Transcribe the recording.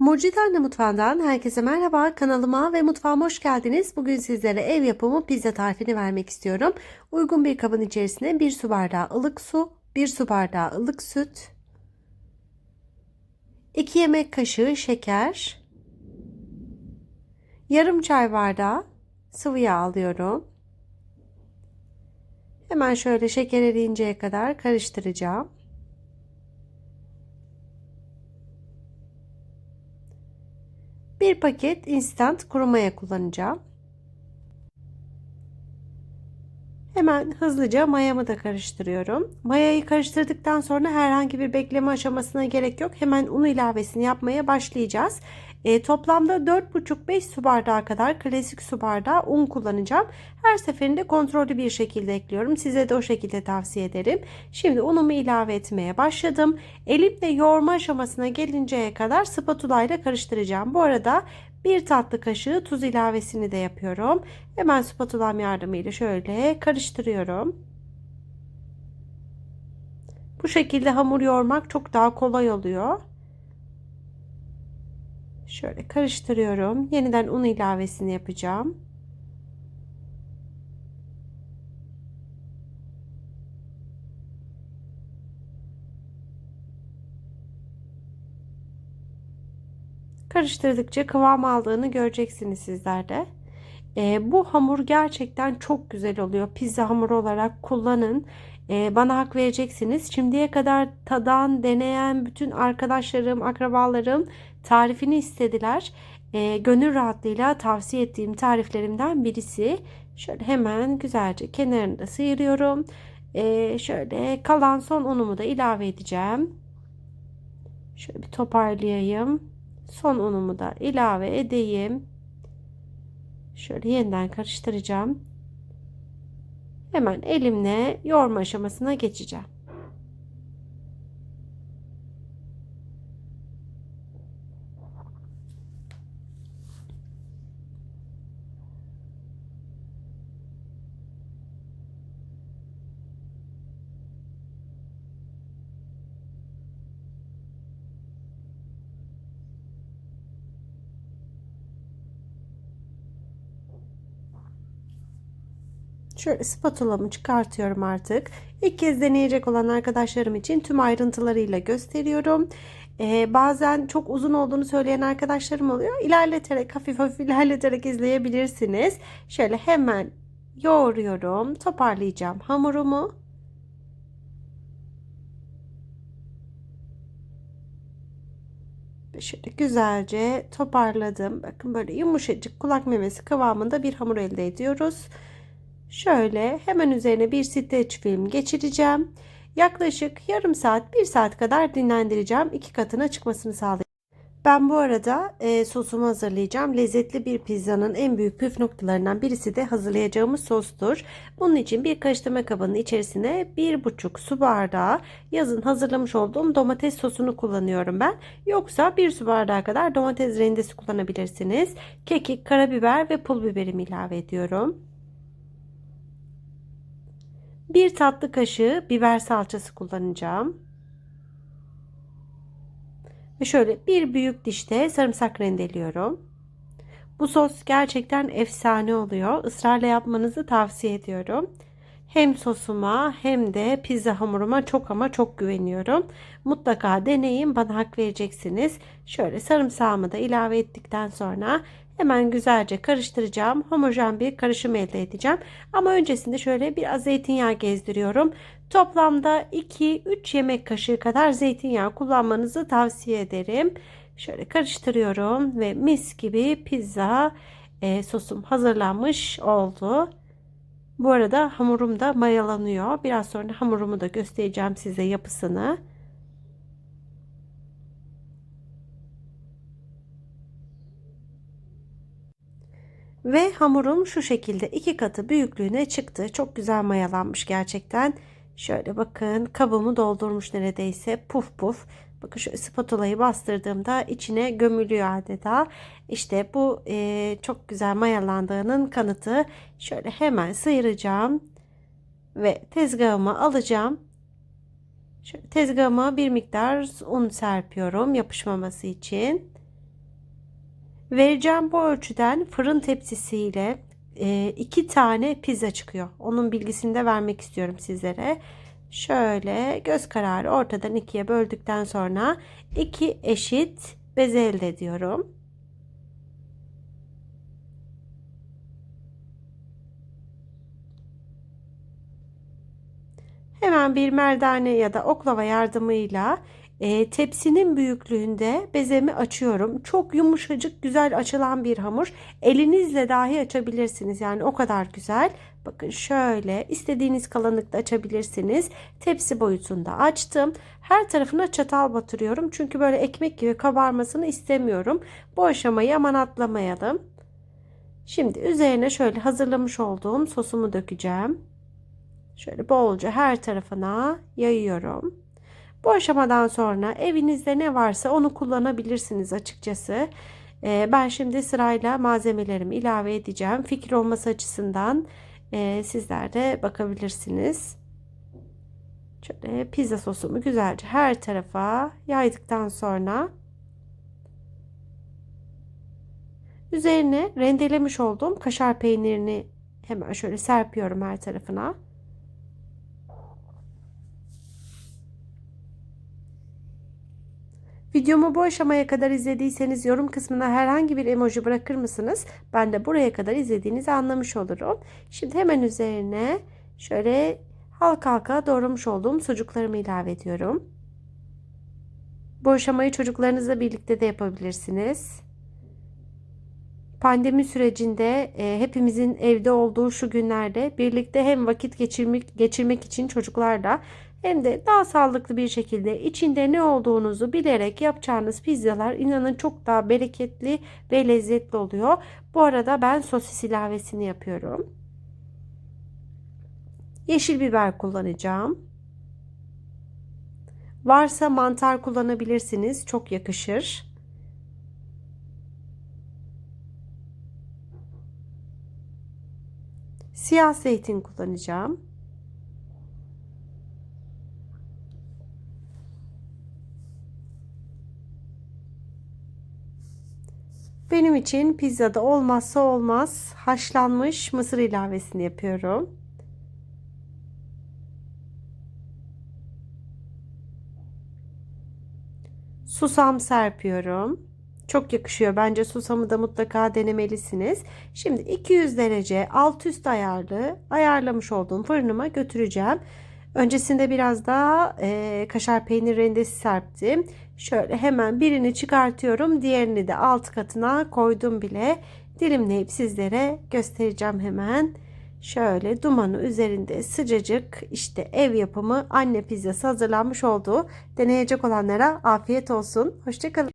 Mucit Anne Mutfağı'ndan herkese merhaba. Kanalıma ve mutfağıma hoş geldiniz. Bugün sizlere ev yapımı pizza tarifini vermek istiyorum. Uygun bir kabın içerisine 1 su bardağı ılık su, 1 su bardağı ılık süt, 2 yemek kaşığı şeker, yarım çay bardağı sıvı yağ alıyorum. Hemen şöyle şeker eriyinceye kadar karıştıracağım. Bir paket instant kuru maya kullanacağım. Hemen hızlıca mayamı da karıştırıyorum. Mayayı karıştırdıktan sonra herhangi bir bekleme aşamasına gerek yok. Hemen un ilavesini yapmaya başlayacağız. E, toplamda 4,5-5 su bardağı kadar klasik su bardağı un kullanacağım. Her seferinde kontrollü bir şekilde ekliyorum. Size de o şekilde tavsiye ederim. Şimdi unumu ilave etmeye başladım. Elimle yoğurma aşamasına gelinceye kadar spatula ile karıştıracağım. Bu arada bir tatlı kaşığı tuz ilavesini de yapıyorum. Hemen spatulam yardımıyla şöyle karıştırıyorum. Bu şekilde hamur yoğurmak çok daha kolay oluyor. Şöyle karıştırıyorum. Yeniden un ilavesini yapacağım. Karıştırdıkça kıvam aldığını göreceksiniz sizler de. E, bu hamur gerçekten çok güzel oluyor. Pizza hamuru olarak kullanın. E, bana hak vereceksiniz. Şimdiye kadar tadan, deneyen bütün arkadaşlarım, akrabalarım tarifini istediler. E, gönül rahatlığıyla tavsiye ettiğim tariflerimden birisi. Şöyle hemen güzelce kenarını da sıyırıyorum. E, şöyle kalan son unumu da ilave edeceğim. Şöyle bir toparlayayım. Son unumu da ilave edeyim. Şöyle yeniden karıştıracağım. Hemen elimle yoğurma aşamasına geçeceğim. Şöyle spatulamı çıkartıyorum artık. İlk kez deneyecek olan arkadaşlarım için tüm ayrıntılarıyla gösteriyorum. Ee, bazen çok uzun olduğunu söyleyen arkadaşlarım oluyor. İlerleterek hafif hafif ilerleterek izleyebilirsiniz. Şöyle hemen yoğuruyorum. Toparlayacağım hamurumu. Şöyle güzelce toparladım. Bakın böyle yumuşacık kulak memesi kıvamında bir hamur elde ediyoruz. Şöyle hemen üzerine bir streç film geçireceğim. Yaklaşık yarım saat, bir saat kadar dinlendireceğim. iki katına çıkmasını sağlayacağım. Ben bu arada e, sosumu hazırlayacağım. Lezzetli bir pizzanın en büyük püf noktalarından birisi de hazırlayacağımız sostur. Bunun için bir karıştırma kabının içerisine bir buçuk su bardağı yazın hazırlamış olduğum domates sosunu kullanıyorum ben. Yoksa bir su bardağı kadar domates rendesi kullanabilirsiniz. Kekik, karabiber ve pul biberimi ilave ediyorum. Bir tatlı kaşığı biber salçası kullanacağım. Ve şöyle bir büyük dişte sarımsak rendeliyorum. Bu sos gerçekten efsane oluyor. Israrla yapmanızı tavsiye ediyorum. Hem sosuma hem de pizza hamuruma çok ama çok güveniyorum. Mutlaka deneyin bana hak vereceksiniz. Şöyle sarımsağımı da ilave ettikten sonra Hemen güzelce karıştıracağım. Homojen bir karışım elde edeceğim. Ama öncesinde şöyle biraz zeytinyağı gezdiriyorum. Toplamda 2-3 yemek kaşığı kadar zeytinyağı kullanmanızı tavsiye ederim. Şöyle karıştırıyorum ve mis gibi pizza e, sosum hazırlanmış oldu. Bu arada hamurum da mayalanıyor. Biraz sonra hamurumu da göstereceğim size yapısını. Ve hamurum şu şekilde iki katı büyüklüğüne çıktı. Çok güzel mayalanmış gerçekten. Şöyle bakın kabımı doldurmuş neredeyse puf puf. Bakın şu spatulayı bastırdığımda içine gömülüyor adeta. İşte bu e, çok güzel mayalandığının kanıtı. Şöyle hemen sıyıracağım. Ve tezgahıma alacağım. Şöyle tezgahıma bir miktar un serpiyorum yapışmaması için. Vereceğim bu ölçüden fırın tepsisiyle e, iki tane pizza çıkıyor. Onun bilgisini de vermek istiyorum sizlere. Şöyle göz kararı ortadan ikiye böldükten sonra iki eşit bez elde ediyorum. Hemen bir merdane ya da oklava yardımıyla e, tepsinin büyüklüğünde bezemi açıyorum. Çok yumuşacık güzel açılan bir hamur. Elinizle dahi açabilirsiniz. Yani o kadar güzel. Bakın şöyle istediğiniz kalınlıkta açabilirsiniz. Tepsi boyutunda açtım. Her tarafına çatal batırıyorum. Çünkü böyle ekmek gibi kabarmasını istemiyorum. Bu aşamayı aman atlamayalım. Şimdi üzerine şöyle hazırlamış olduğum sosumu dökeceğim. Şöyle bolca her tarafına yayıyorum. Bu aşamadan sonra evinizde ne varsa onu kullanabilirsiniz açıkçası. Ee, ben şimdi sırayla malzemelerimi ilave edeceğim. Fikir olması açısından e, sizler de bakabilirsiniz. Şöyle pizza sosumu güzelce her tarafa yaydıktan sonra üzerine rendelemiş olduğum kaşar peynirini hemen şöyle serpiyorum her tarafına. Videomu bu aşamaya kadar izlediyseniz yorum kısmına herhangi bir emoji bırakır mısınız? Ben de buraya kadar izlediğinizi anlamış olurum. Şimdi hemen üzerine şöyle halka halka doğramış olduğum sucuklarımı ilave ediyorum. Bu aşamayı çocuklarınızla birlikte de yapabilirsiniz. Pandemi sürecinde e, hepimizin evde olduğu şu günlerde birlikte hem vakit geçirmek, geçirmek için çocuklarla hem de daha sağlıklı bir şekilde içinde ne olduğunuzu bilerek yapacağınız pizzalar inanın çok daha bereketli ve lezzetli oluyor. Bu arada ben sosis ilavesini yapıyorum. Yeşil biber kullanacağım. Varsa mantar kullanabilirsiniz. Çok yakışır. Siyah zeytin kullanacağım. Benim için pizzada olmazsa olmaz haşlanmış mısır ilavesini yapıyorum. Susam serpiyorum. Çok yakışıyor. Bence susamı da mutlaka denemelisiniz. Şimdi 200 derece alt üst ayarlı ayarlamış olduğum fırınıma götüreceğim. Öncesinde biraz daha e, kaşar peynir rendesi serptim. Şöyle hemen birini çıkartıyorum. Diğerini de alt katına koydum bile. Dilimleyip sizlere göstereceğim hemen. Şöyle dumanı üzerinde sıcacık işte ev yapımı anne pizzası hazırlanmış olduğu deneyecek olanlara afiyet olsun. Hoşçakalın.